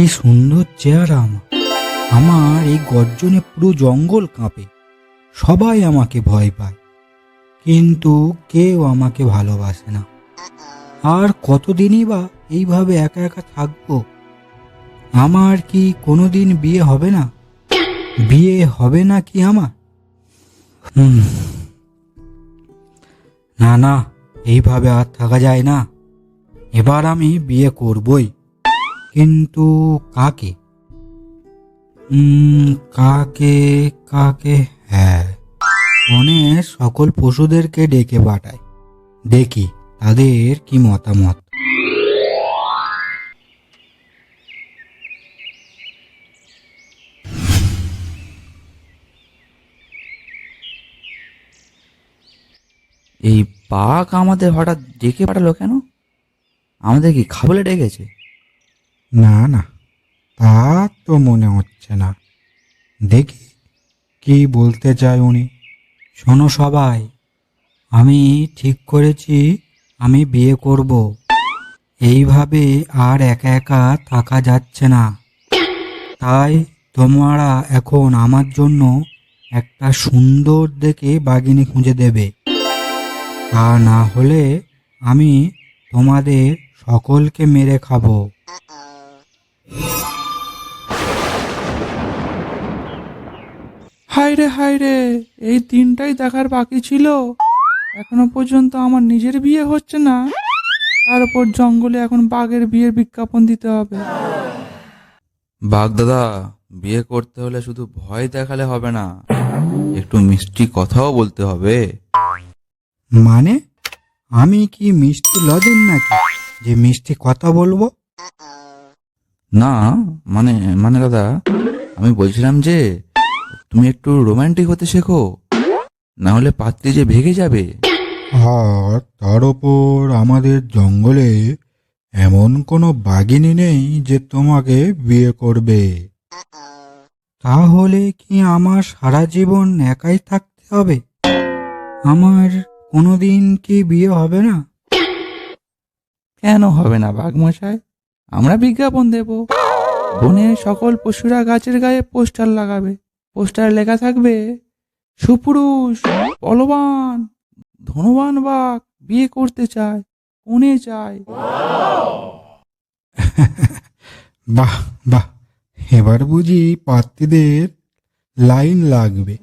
কি সুন্দর চেহারা আমার। আমার এই গর্জনে পুরো জঙ্গল কাঁপে। সবাই আমাকে ভয় পায়। কিন্তু কেউ আমাকে ভালোবাসে না। আর কতদিনই বা এইভাবে একা একা থাকব? আমার কি কোনোদিন বিয়ে হবে না? বিয়ে হবে না কি আমার? না না, এইভাবে আর থাকা যায় না। এবার আমি বিয়ে করবই। কিন্তু কাকে? কাকে কাকে? হ্যাঁ মনে সকল পশুদেরকে ডেকে পাঠায় দেখি তাদের কি মতামত। এই বাঘ আমাদের হঠাৎ ডেকে পাঠালো কেন? আমাদের কি খাবলে ডেকেছে? না না, তা তো মনে হচ্ছে না। দেখি কি বলতে চায় উনি। শোনো সবাই, আমি ঠিক করেছি, আমি বিয়ে করব। এইভাবে আর একা একা থাকা যাচ্ছে না। তাই তোমরা এখন আমার জন্য একটা সুন্দর দেখে বাগিনী খুঁজে দেবে। তা না হলে আমি তোমাদের সকলকে মেরে খাব। হায় রে হায় রে এই দিনটাই দেখার বাকি ছিল। এখনও পর্যন্ত আমার নিজের বিয়ে হচ্ছে না। তার উপর জঙ্গলে এখন বাঘের বিয়ের বিজ্ঞাপন দিতে হবে। বাঘ দাদা বিয়ে করতে হলে শুধু ভয় দেখালে হবে না একটু মিষ্টি কথাও বলতে হবে। মানে? আমি কি মিষ্টি লজেন নাকি? যে মিষ্টি কথা বলব? না মানে মানে দাদা আমি বলছিলাম যে তুমি একটু রোমান্টিক হতে শেখো। না হলে পাত্রী যে ভেগে যাবে। আর তার ওপর আমাদের জঙ্গলে এমন কোনো বাগিনী নেই যে তোমাকে বিয়ে করবে। তাহলে কি আমার সারা জীবন একাই থাকতে হবে? আমার কোনোদিন কি বিয়ে হবে না? কেন হবে না বাঘ মশাই আমরা বিজ্ঞাপন দেব। বনের সকল পশুরা গাছের গায়ে পোস্টার লাগাবে। পোস্টারে লেখা থাকবে, সুপুরুষ, বলবান, ধনবান বাক বিয়ে করতে চায়, কোনে চায়। বাহ বাহ, এবার বুঝি পাত্রীদের লাইন লাগবে।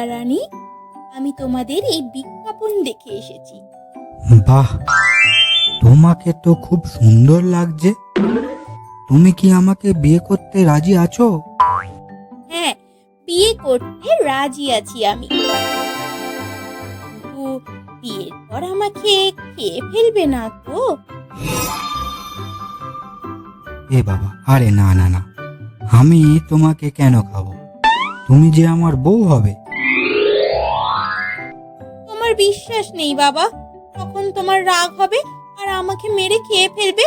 কমলা রানী আমি তোমাদের এই বিজ্ঞাপন দেখে এসেছি। বাহ তোমাকে তো খুব সুন্দর লাগছে। তুমি কি আমাকে বিয়ে করতে রাজি আছো? হ্যাঁ বিয়ে করতে রাজি আছি আমি। কিন্তু বিয়ের পর আমাকে খেয়ে ফেলবে না তো? এ বাবা আরে না না না। আমি তোমাকে কেন খাব? তুমি যে আমার বউ হবে বিশ্বাস নেই বাবা। তখন তোমার রাগ হবে আর আমাকে মেরে খেয়ে ফেলবে।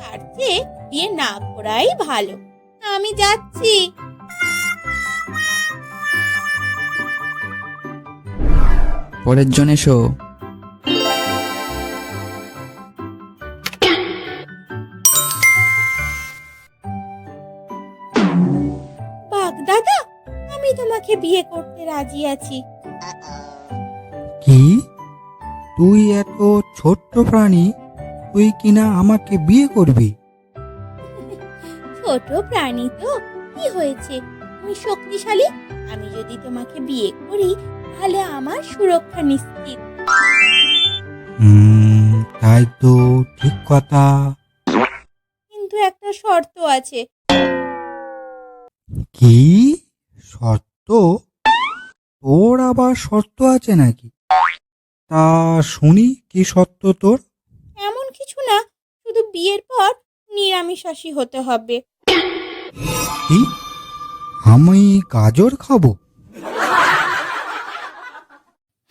তার চেয়ে বিয়ে না করাই ভালো। আমি যাচ্ছি। পরের জন এসো। বাঘ দাদা আমি তোমাকে বিয়ে করতে রাজি আছি। কি? তুই এত ছোট্ট প্রাণী তুই কিনা আমাকে বিয়ে করবি? ছোট প্রাণী তো কি হয়েছে? তুমি শক্তিশালী? আমি যদি তোমাকে বিয়ে করি তাহলে আমার সুরক্ষা নিশ্চিত। হুম তাই তো ঠিক কথা। কিন্তু একটা শর্ত আছে। কি? শর্ত? তোর আবার শর্ত আছে নাকি? তা শুনি কি সত্য তোর? এমন কিছু না শুধু বিয়ের পর নিরামিষাশী হতে হবে। কি? আমি গাজর খাব?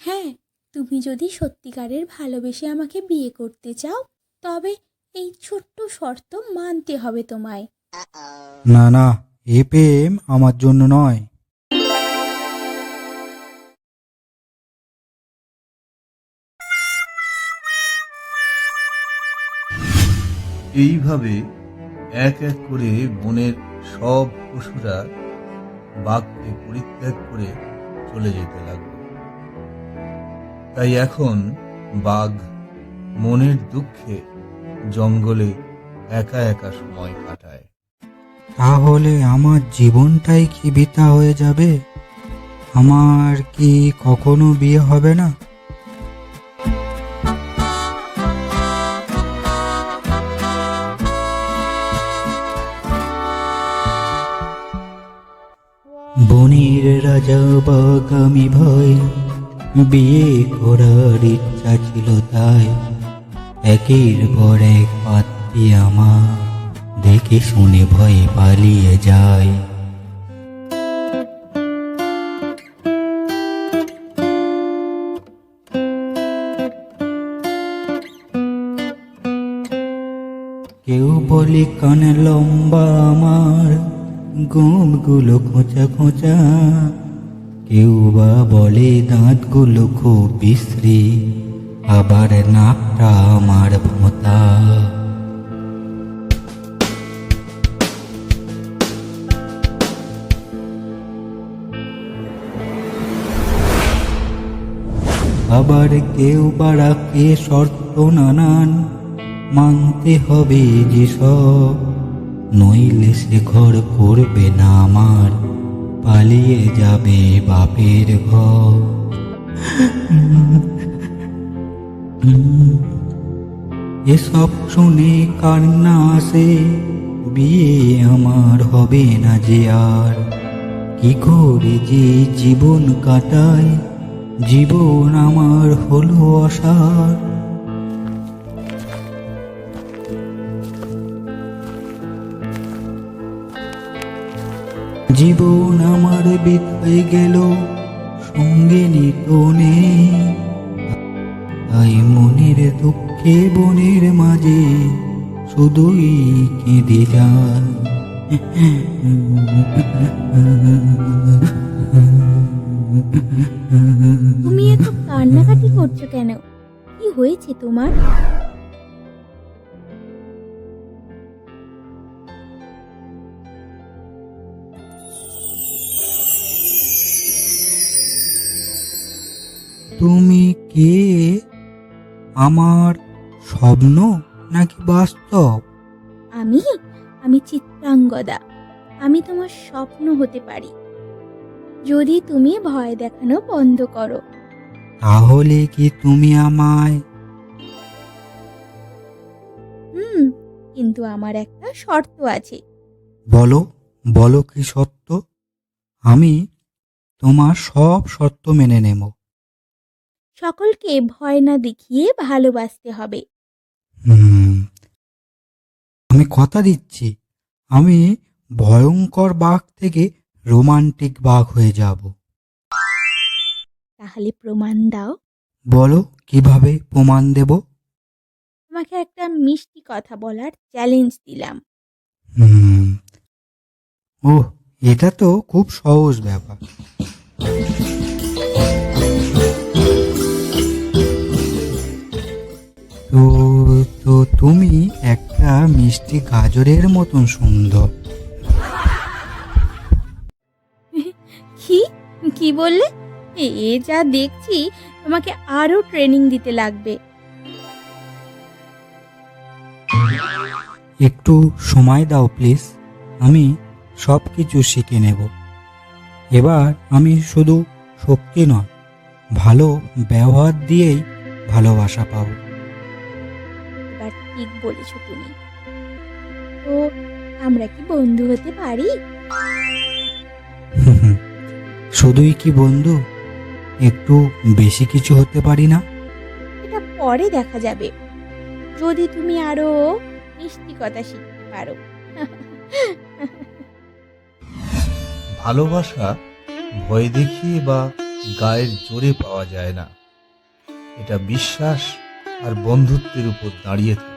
হ্যাঁ তুমি যদি সত্যিকারের ভালোবেসে আমাকে বিয়ে করতে চাও তবে এই ছোট্ট শর্ত মানতে হবে তোমায়। না না এ প্রেম আমার জন্য নয়। এইভাবে এক এক করে বনের সব পশুরা বাঘকে পরিত্যাগ করে চলে যেতে লাগল। তাই এখন বাঘ মনের দুঃখে জঙ্গলে একা একা সময় কাটায়। তাহলে আমার জীবনটাই কি বৃথা হয়ে যাবে? আমার কি কখনো বিয়ে হবে না? বনের রাজা বাঘ ভয়। বিয়ে করার ইচ্ছা ছিল তাই। একের পর এক পাত্রী আমার, দেখে শুনে ভয়ে পালিয়ে যায়। কেউ বলে কানে লম্বা আমার গোমগুলো খোঁচা খোঁচা, কেউ বা বলে দাঁতগুলো খুব বিশ্রী, আবার নাকটা আমার ভোঁতা। আবার কেউ বা রাখে শর্ত নানান, মানতে হবে যে সব। নইলে সে ঘর করবে না আমার। পালিয়ে যাবে বাপের ঘর। এসব শুনে কান্না আসে, বিয়ে আমার হবে না যে আর। কি করে যে জীবন কাটায়, জীবন আমার হলো অসার। জীবন আমার বিথায় গেল, সঙ্গে নিত নেই তাই মনের দুঃখে বনের মাঝে শুধুই কেঁদে যায় তুমি এত কান্নাকাটি করছ কেন? কি হয়েছে তোমার? তুমি কে? আমার স্বপ্ন নাকি বাস্তব? আমি? আমি চিত্রাঙ্গদা। আমি তোমার স্বপ্ন হতে পারি। যদি তুমি ভয় দেখানো বন্ধ করো। তাহলে কি তুমি আমায় হুম কিন্তু আমার একটা শর্ত আছে। বলো বলো কি সত্য? আমি তোমার সব শর্ত মেনে নেব। সকলকে ভয় না দেখিয়ে ভালোবাসতে হবে। হুম। আমি কথা দিচ্ছি। আমি ভয়ঙ্কর বাঘ থেকে রোমান্টিক বাঘ হয়ে যাব। তাহলে প্রমাণ দাও। বলো কীভাবে প্রমাণ দেব? তোমাকে একটা মিষ্টি কথা বলার চ্যালেঞ্জ দিলাম। হুম। ও এটা তো খুব সহজ ব্যাপার। মিষ্টি গাজরের মতন সুন্দর। কি? কি বললে? এ এ যা দেখছি তোমাকে আরও ট্রেনিং দিতে লাগবে। একটু সময় দাও প্লিজ আমি সব কিছু শিখে নেব। এবার আমি শুধু শক্তি নয় ভালো ব্যবহার দিয়েই ভালোবাসা পাবো। এবার ঠিক বলেছ তুমি। তো আমরা কি বন্ধু হতে পারি? শুধুই কি বন্ধু? একটু বেশি কিছু হতে পারি না? এটা পরে দেখা যাবে। যদি তুমি আরও মিষ্টি কথা শিখতে পারো। ভালোবাসা ভয় দেখিয়ে বা গায়ের জোরে পাওয়া যায় না। এটা বিশ্বাস আর বন্ধুত্বের উপর দাঁড়িয়ে থাকে।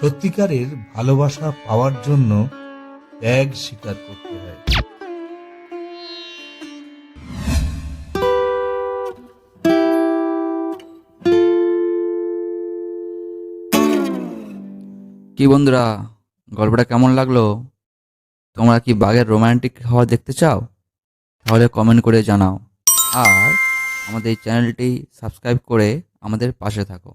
সত্যিকারের ভালোবাসা পাওয়ার জন্য ত্যাগ স্বীকার করতে হয়। কি বন্ধুরা, গল্পটা কেমন লাগল? তোমরা কি বাঘের রোমান্টিক হওয়া দেখতে চাও? তাহলে কমেন্ট করে জানাও। আর আমাদের এই চ্যানেলটি সাবস্ক্রাইব করে আমাদের পাশে থাকো।